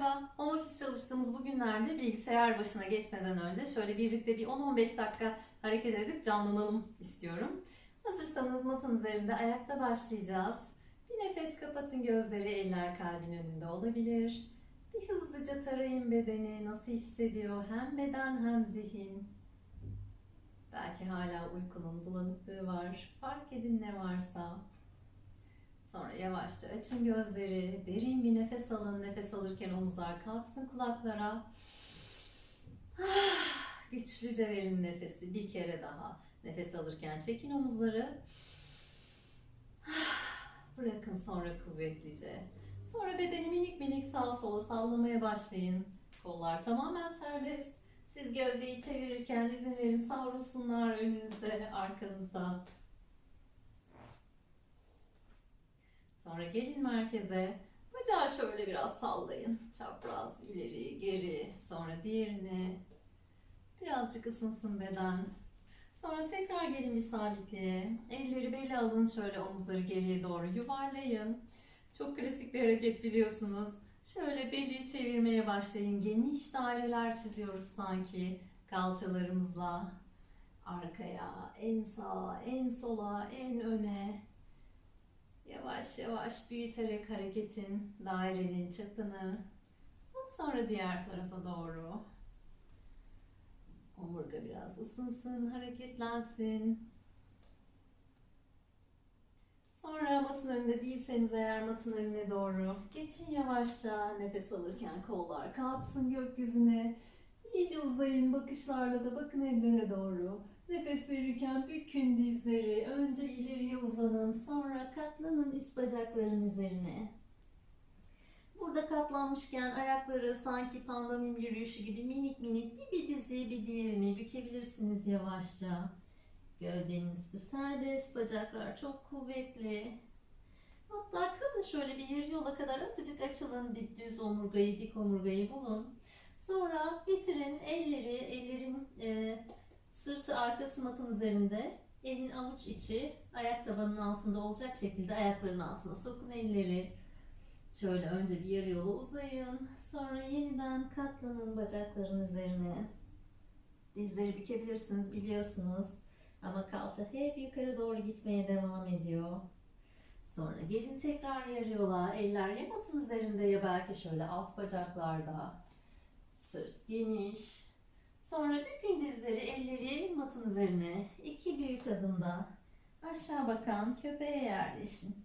Merhaba, home office çalıştığımız bu günlerde bilgisayar başına geçmeden önce şöyle birlikte bir 10-15 dakika hareket edip canlanalım istiyorum. Hazırsanız matın üzerinde ayakta başlayacağız. Bir nefes kapatın gözleri, eller kalbin önünde olabilir. Bir hızlıca tarayın bedeni, nasıl hissediyor hem beden hem zihin. Belki hala uykunun bulanıklığı var. Fark edin ne varsa. Sonra yavaşça açın gözleri, derin bir nefes alın. Nefes alırken omuzlar kalksın kulaklara. Ah, Güçlüce verin nefesi bir kere daha. Nefes alırken çekin omuzları. Ah, Bırakın sonra kuvvetlice. Sonra bedeni minik minik sağa sola sallamaya başlayın. Kollar tamamen serbest. Siz gövdeyi çevirirken izin verin savrulsunlar önünüzde, arkanızda. Sonra gelin merkeze. Bacağı şöyle biraz sallayın. Çapraz ileri geri. Sonra diğerine. Birazcık ısınsın beden. Sonra tekrar gelin bir sabitliğe. Elleri beli alın. Şöyle omuzları geriye doğru yuvarlayın. Çok klasik bir hareket biliyorsunuz. Şöyle beli çevirmeye başlayın. Geniş daireler çiziyoruz sanki kalçalarımızla. Arkaya, en sağa, en sola, en öne. Yavaş yavaş büyüterek hareketin dairenin çapını. Sonra diğer tarafa doğru. Omurga biraz ısınsın, hareketlensin. Sonra matın önünde değilseniz eğer matın önüne doğru geçin yavaşça. Nefes alırken kollar kalksın gökyüzüne. İyice uzayın bakışlarla da bakın ellere doğru. Nefes verirken bükün dizleri. Önce ileriye uzanın, sonra katlanın üst bacakların üzerine. Burada katlanmışken ayakları sanki pandamim yürüyüşü gibi minik minik bir, bir dizi bir diğerini bükebilirsiniz yavaşça. Gövdenin üstü serbest, bacaklar çok kuvvetli. Hatta kalın şöyle bir yarı yola kadar azıcık açılın. Bir düz omurgayı, dik omurgayı bulun. Sonra getirin elleri, ellerin e, sırtı arkası matın üzerinde. Elin avuç içi ayak tabanının altında olacak şekilde ayakların altına sokun elleri. Şöyle önce bir yarı yola uzayın. Sonra yeniden katlanın bacakların üzerine. Dizleri bükebilirsiniz biliyorsunuz. Ama kalça hep yukarı doğru gitmeye devam ediyor. Sonra gelin tekrar yarı yola. Eller ya matın üzerinde ya belki şöyle alt bacaklarda. Sırt geniş. Sonra bükün dizleri, elleri matın üzerine. İki büyük adımda aşağı bakan köpeğe yerleşin.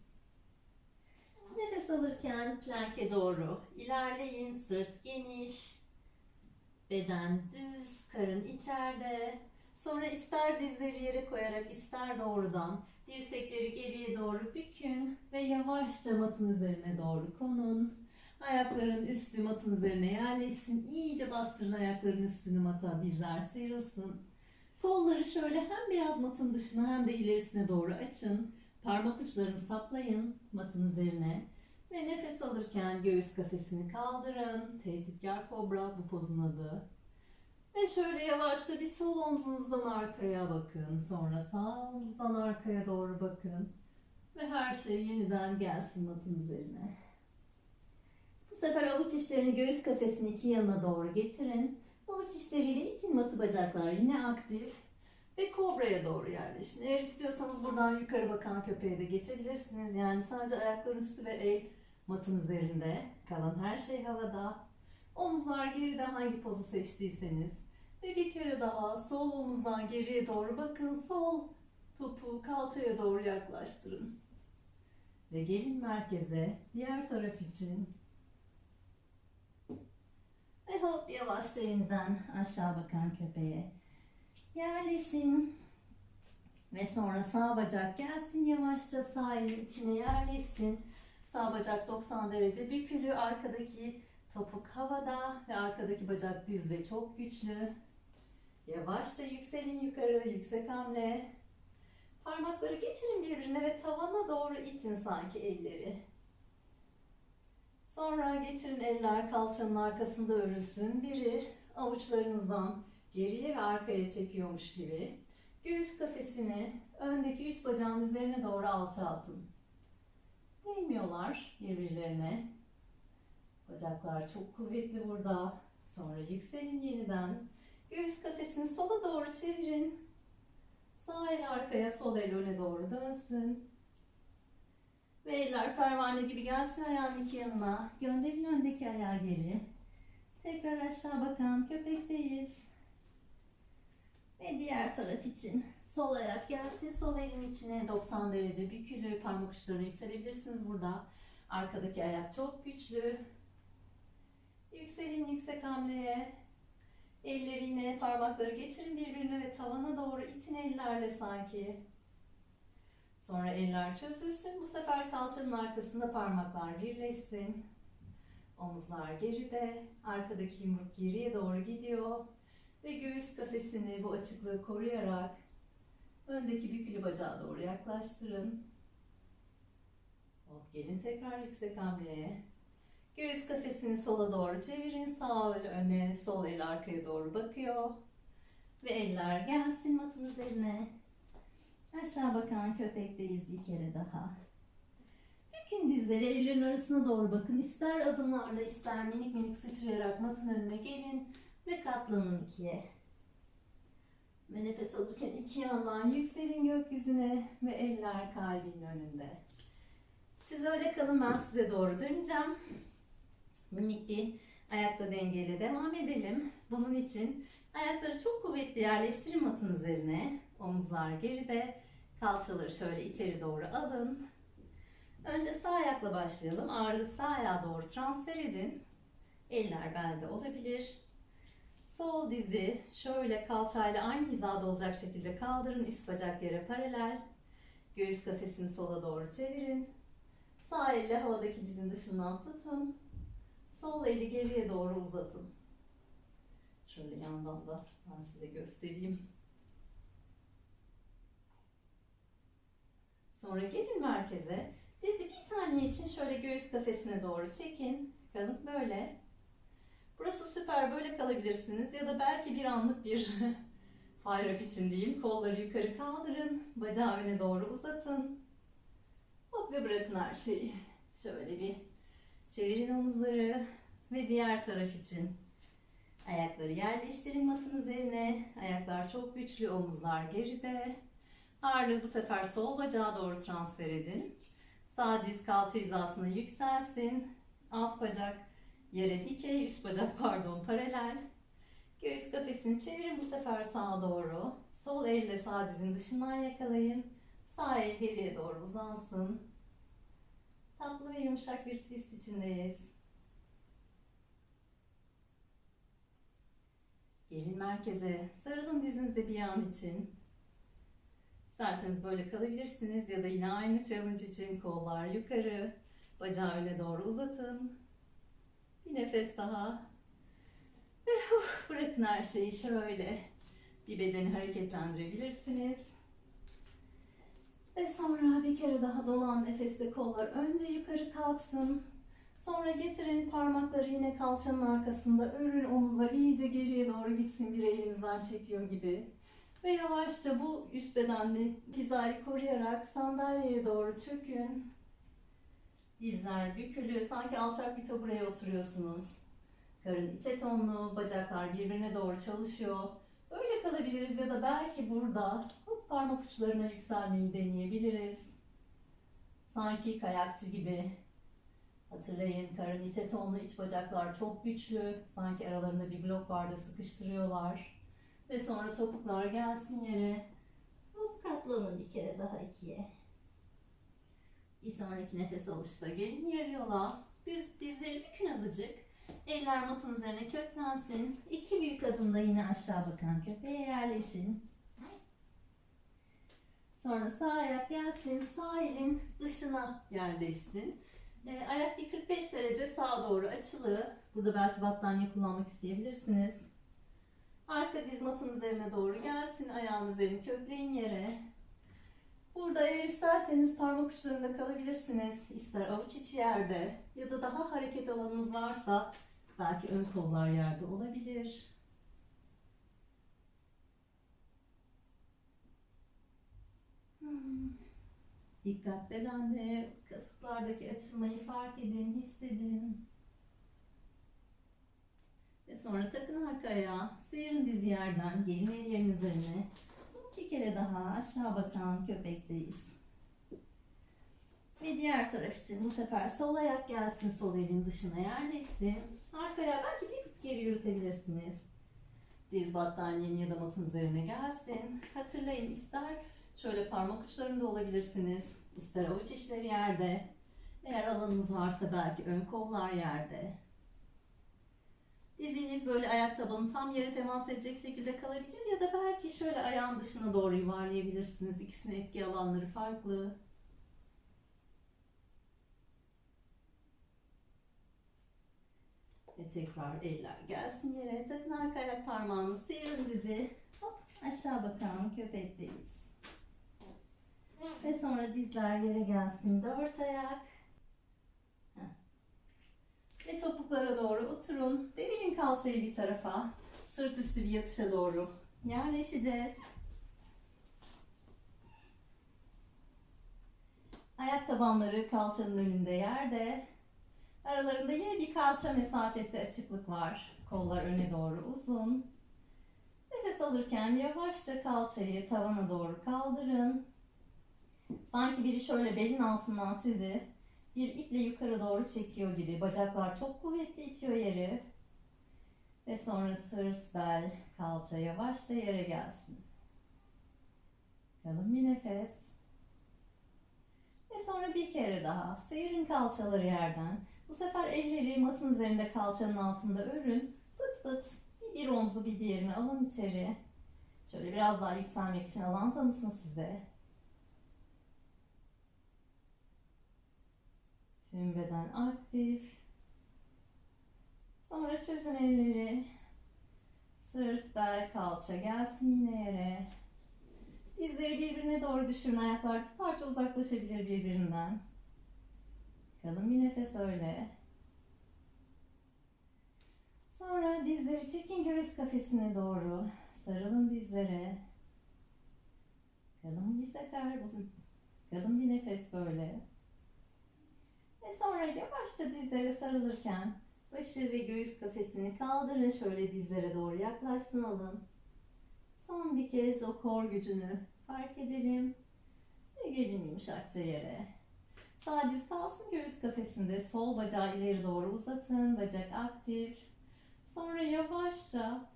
Nefes alırken planke doğru ilerleyin. Sırt geniş. Beden düz, karın içeride. Sonra ister dizleri yere koyarak ister doğrudan dirsekleri geriye doğru bükün ve yavaşça matın üzerine doğru konun. Ayakların üstü matın üzerine yerleşsin. İyice bastırın ayakların üstünü mata, dizler sıyrılsın. Kolları şöyle hem biraz matın dışına hem de ilerisine doğru açın. Parmak uçlarını saplayın matın üzerine. Ve nefes alırken göğüs kafesini kaldırın. Tehditkar kobra bu pozun adı. Ve şöyle yavaşça bir sol omzunuzdan arkaya bakın. Sonra sağ omuzdan arkaya doğru bakın. Ve her şey yeniden gelsin matın üzerine. Bu sefer avuç içlerini göğüs kafesinin iki yanına doğru getirin. Avuç içleriyle itin matı bacaklar yine aktif. Ve kobraya doğru yerleşin. Eğer istiyorsanız buradan yukarı bakan köpeğe de geçebilirsiniz. Yani sadece ayakların üstü ve el matın üzerinde. Kalan her şey havada. Omuzlar geride hangi pozu seçtiyseniz. Ve bir kere daha sol omuzdan geriye doğru bakın. Sol topuğu kalçaya doğru yaklaştırın. Ve gelin merkeze diğer taraf için. Ve hop yavaşça yeniden aşağı bakan köpeğe yerleşin. Ve sonra sağ bacak gelsin yavaşça sağ elin içine yerleşsin. Sağ bacak 90 derece bükülü, arkadaki topuk havada ve arkadaki bacak düz ve çok güçlü. Yavaşça yükselin yukarı, yüksek hamle. Parmakları geçirin birbirine ve tavana doğru itin sanki elleri. Sonra getirin eller kalçanın arkasında örülsün. Biri avuçlarınızdan geriye ve arkaya çekiyormuş gibi. Göğüs kafesini öndeki üst bacağın üzerine doğru alçaltın. Değmiyorlar birbirlerine. Bacaklar çok kuvvetli burada. Sonra yükselin yeniden. Göğüs kafesini sola doğru çevirin. Sağ el arkaya, sol el öne doğru dönsün. Ve eller pervane gibi gelsin ayağın iki yanına. Gönderin öndeki ayağı geri. Tekrar aşağı bakan köpekteyiz. Ve diğer taraf için sol ayak gelsin. Sol elin içine 90 derece bükülü. Parmak uçlarına yükselebilirsiniz burada. Arkadaki ayak çok güçlü. Yükselin yüksek hamleye. Elleri yine parmakları geçirin birbirine ve tavana doğru itin ellerle sanki. Sonra eller çözülsün. Bu sefer kalçanın arkasında parmaklar birleşsin. Omuzlar geride. Arkadaki yumruk geriye doğru gidiyor. Ve göğüs kafesini bu açıklığı koruyarak öndeki bükülü bacağa doğru yaklaştırın. Hop, gelin tekrar yüksek hamleye. Göğüs kafesini sola doğru çevirin. Sağ el öne, sol el arkaya doğru bakıyor. Ve eller gelsin matın üzerine. Aşağı bakan köpekteyiz bir kere daha. Bükün dizleri ellerin arasına doğru bakın. İster adımlarla ister minik minik sıçrayarak matın önüne gelin ve katlanın ikiye. Ve nefes alırken iki yandan yükselin gökyüzüne ve eller kalbin önünde. Siz öyle kalın ben size doğru döneceğim. Minik bir ayakta dengeyle devam edelim. Bunun için ayakları çok kuvvetli yerleştirin matın üzerine. Omuzlar geride. Kalçaları şöyle içeri doğru alın. Önce sağ ayakla başlayalım. Ağırlığı sağ ayağa doğru transfer edin. Eller belde olabilir. Sol dizi şöyle kalçayla aynı hizada olacak şekilde kaldırın. Üst bacak yere paralel. Göğüs kafesini sola doğru çevirin. Sağ elle havadaki dizin dışından tutun. Sol eli geriye doğru uzatın. Şöyle yandan da ben size göstereyim. Sonra gelin merkeze. Dizi bir saniye için şöyle göğüs kafesine doğru çekin. Kalın böyle. Burası süper böyle kalabilirsiniz ya da belki bir anlık bir fire up için diyeyim. Kolları yukarı kaldırın. Bacağı öne doğru uzatın. Hop ve bırakın her şeyi. Şöyle bir çevirin omuzları ve diğer taraf için ayakları yerleştirin matın üzerine. Ayaklar çok güçlü, omuzlar geride. Ağırlığı bu sefer sol bacağa doğru transfer edin. Sağ diz kalça hizasına yükselsin. Alt bacak yere dikey, üst bacak pardon paralel. Göğüs kafesini çevirin bu sefer sağa doğru. Sol elle sağ dizin dışından yakalayın. Sağ el geriye doğru uzansın. Tatlı ve yumuşak bir twist içindeyiz. Gelin merkeze. Sarılın dizinize bir an için. İsterseniz böyle kalabilirsiniz ya da yine aynı challenge için kollar yukarı, bacağı öne doğru uzatın. Bir nefes daha. Ve uf, bırakın her şeyi şöyle bir bedeni hareketlendirebilirsiniz. Ve sonra bir kere daha dolan nefeste kollar önce yukarı kalksın. Sonra getirin parmakları yine kalçanın arkasında örün omuzlar iyice geriye doğru gitsin bir elinizden çekiyor gibi. Ve yavaşça bu üst bedenli hizayı koruyarak sandalyeye doğru çökün. Dizler bükülü, sanki alçak bir tabureye oturuyorsunuz. Karın içe tonlu, bacaklar birbirine doğru çalışıyor. Böyle kalabiliriz ya da belki burada hop parmak uçlarına yükselmeyi deneyebiliriz. Sanki kayakçı gibi. Hatırlayın karın içe tonlu iç bacaklar çok güçlü. Sanki aralarında bir blok vardı sıkıştırıyorlar. Ve sonra topuklar gelsin yere. Hop katlanın bir kere daha ikiye. Bir sonraki nefes alışta gelin yarı yola. Üst dizleri bükün azıcık. Eller matın üzerine köklensin. İki büyük adımda yine aşağı bakan köpeğe yerleşin. Sonra sağ ayak gelsin. Sağ elin dışına yerleşsin. E, ayak bir 45 derece sağa doğru açılı. Burada belki battaniye kullanmak isteyebilirsiniz. Arka diz matın üzerine doğru gelsin. Ayağın üzerini kökleyin yere. Burada eğer isterseniz parmak uçlarında kalabilirsiniz. İster avuç içi yerde ya da daha hareket alanınız varsa belki ön kollar yerde olabilir. Hmm. Dikkat bedende kasıklardaki açılmayı fark edin, hissedin. Sonra takın arkaya. Sıyırın dizi yerden. Gelin ellerin üzerine. Bir kere daha aşağı bakan köpekteyiz. Ve diğer taraf için bu sefer sol ayak gelsin. Sol elin dışına yerleşsin. Arkaya belki bir tık geri yürütebilirsiniz. Diz battaniyenin ya da matın üzerine gelsin. Hatırlayın ister şöyle parmak uçlarında olabilirsiniz. ister avuç içleri yerde. Eğer alanınız varsa belki ön kollar yerde. Diziniz böyle ayak tabanı tam yere temas edecek şekilde kalabilir ya da belki şöyle ayağın dışına doğru yuvarlayabilirsiniz. İkisinin etki alanları farklı. Ve tekrar eller gelsin yere. Takın arka ayak parmağını sıyırın dizi. Hop aşağı bakalım köpekteyiz. Ve sonra dizler yere gelsin. Dört ayak. Heh. Ve topuklara doğru oturun. Devirin kalçayı bir tarafa. Sırt üstü bir yatışa doğru yerleşeceğiz. Ayak tabanları kalçanın önünde yerde. Aralarında yine bir kalça mesafesi açıklık var. Kollar öne doğru uzun. Nefes alırken yavaşça kalçayı tavana doğru kaldırın. Sanki biri şöyle belin altından sizi bir iple yukarı doğru çekiyor gibi. Bacaklar çok kuvvetli itiyor yeri. Ve sonra sırt, bel, kalça yavaşça yere gelsin. Kalın bir nefes. Ve sonra bir kere daha sıyırın kalçaları yerden. Bu sefer elleri matın üzerinde kalçanın altında örün. Pıt pıt bir omzu bir diğerini alın içeri. Şöyle biraz daha yükselmek için alan tanısın size. Tüm beden aktif. Sonra çözün elleri. Sırt, bel, kalça gelsin yine yere. Dizleri birbirine doğru düşürün. Ayaklar bir parça uzaklaşabilir birbirinden. Kalın bir nefes öyle. Sonra dizleri çekin göğüs kafesine doğru. Sarılın dizlere. Kalın bir sefer uzun. Kalın bir nefes böyle. Ve sonra yavaşça dizlere sarılırken başı ve göğüs kafesini kaldırın. Şöyle dizlere doğru yaklaşsın alın. Son bir kez o kor gücünü fark edelim. Ve gelin yumuşakça yere. Sağ diz kalsın göğüs kafesinde. Sol bacağı ileri doğru uzatın. Bacak aktif. Sonra yavaşça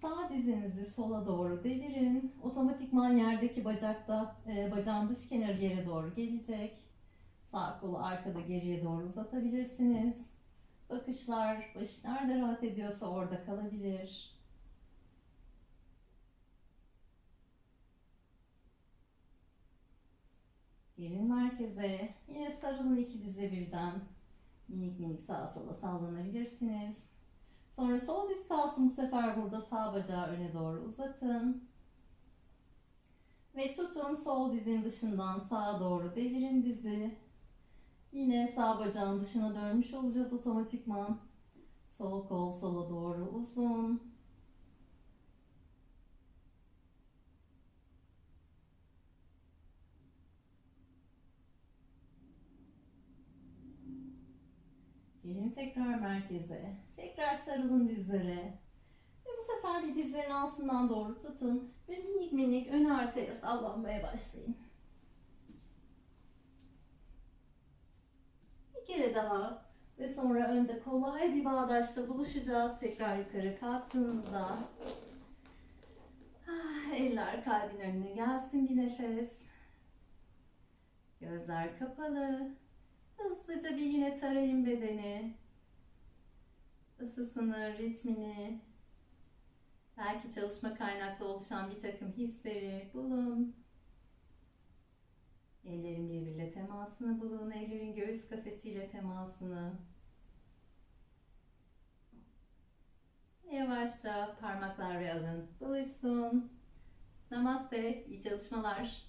sağ dizinizi sola doğru devirin. Otomatikman yerdeki bacakta e, bacağın dış kenarı yere doğru gelecek. Sağ kolu arkada geriye doğru uzatabilirsiniz. Bakışlar baş nerede rahat ediyorsa orada kalabilir. Gelin merkeze. Yine sarılın iki dize birden. Minik minik sağa sola sallanabilirsiniz. Sonra sol diz kalsın bu sefer burada sağ bacağı öne doğru uzatın. Ve tutun sol dizin dışından sağa doğru devirin dizi. Yine sağ bacağın dışına dönmüş olacağız otomatikman. Sol kol sola doğru uzun. Gelin tekrar merkeze. Tekrar sarılın dizlere. Ve bu sefer de dizlerin altından doğru tutun. Ve minik minik ön arkaya sallanmaya başlayın. Kere daha. Ve sonra önde kolay bir bağdaşta buluşacağız. Tekrar yukarı kalktığınızda. Ah, Eller kalbin önüne gelsin bir nefes. Gözler kapalı. Hızlıca bir yine tarayın bedeni. Isısını, ritmini, belki çalışma kaynaklı oluşan bir takım hisleri bulun. Ellerin birbiriyle temasını bulun. Ellerin göğüs kafesiyle temasını. Yavaşça parmaklar ve alın buluşsun. Namaste, iyi çalışmalar.